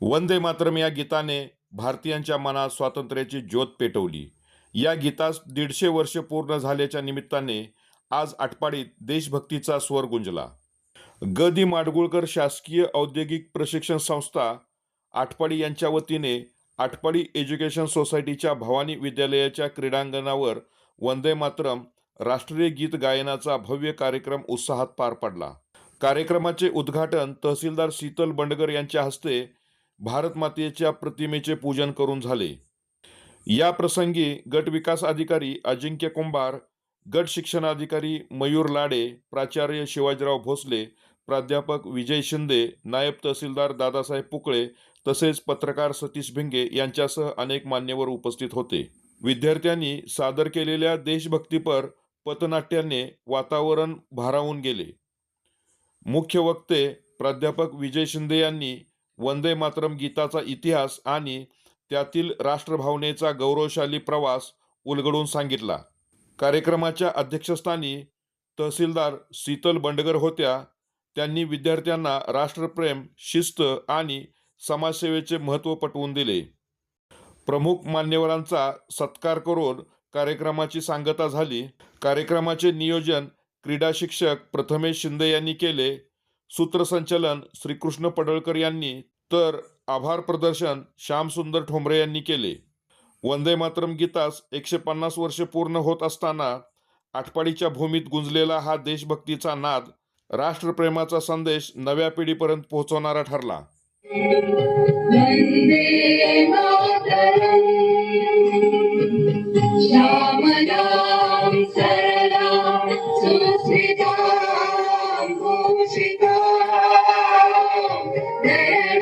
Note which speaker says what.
Speaker 1: वंदे मातरम या गीताने भारतीयांच्या मनात स्वातंत्र्याची ज्योत पेटवली. या गीतास दीडशे वर्ष पूर्ण झाल्याच्या निमित्ताने आज आटपाडीत देशभक्तीचा स्वर गुंजला. ग दि माडगुळकर शासकीय औद्योगिक प्रशिक्षण संस्था आटपाडी यांच्या वतीने आटपाडी एज्युकेशन सोसायटीच्या भवानी विद्यालयाच्या क्रीडांगणावर वंदे मातरम राष्ट्रीय गीत गायनाचा भव्य कार्यक्रम उत्साहात पार पडला. कार्यक्रमाचे उद्घाटन तहसीलदार शीतल बंडगर यांच्या हस्ते भारत मातेच्या प्रतिमेचे पूजन करून झाले. या प्रसंगी गट विकास अधिकारी अजिंक्य कुंभार गट शिक्षणाधिकारी मयूर लाडे प्राचार्य शिवाजीराव भोसले प्राध्यापक विजय शिंदे नायब तहसीलदार दादासाहेब पुकळे तसेच पत्रकार सतीश भिंगे यांच्यासह अनेक मान्यवर उपस्थित होते. विद्यार्थ्यांनी सादर केलेल्या देशभक्तीपर पथनाट्याने वातावरण भारावून गेले. मुख्य वक्ते प्राध्यापक विजय शिंदे यांनी वंदे मातरम गीताचा इतिहास आणि त्यातील राष्ट्रभावनेचा गौरवशाली प्रवास उलगडून सांगितला. कार्यक्रमाच्या अध्यक्षस्थानी तहसीलदार शीतल बंडगर होत्या. त्यांनी विद्यार्थ्यांना राष्ट्रप्रेम शिस्त आणि समाजसेवेचे महत्त्व पटवून दिले. प्रमुख मान्यवरांचा सत्कार करून कार्यक्रमाची सांगता झाली. कार्यक्रमाचे नियोजन क्रीडा शिक्षक प्रथमेश शिंदे यांनी केले. सूत्रसंचलन श्रीकृष्ण पडळकर यांनी तर आभार प्रदर्शन श्यामसुंदर ठोंबरे यांनी केले. वंदे मातरम गीतास एकशे पन्नास वर्षे पूर्ण होत असताना आटपाडीच्या भूमीत गुंजलेला हा देशभक्तीचा नाद राष्ट्रप्रेमाचा संदेश नव्या पिढीपर्यंत पोहोचवणारा ठरला.
Speaker 2: वन्दे सरला श्यामलां भूषिता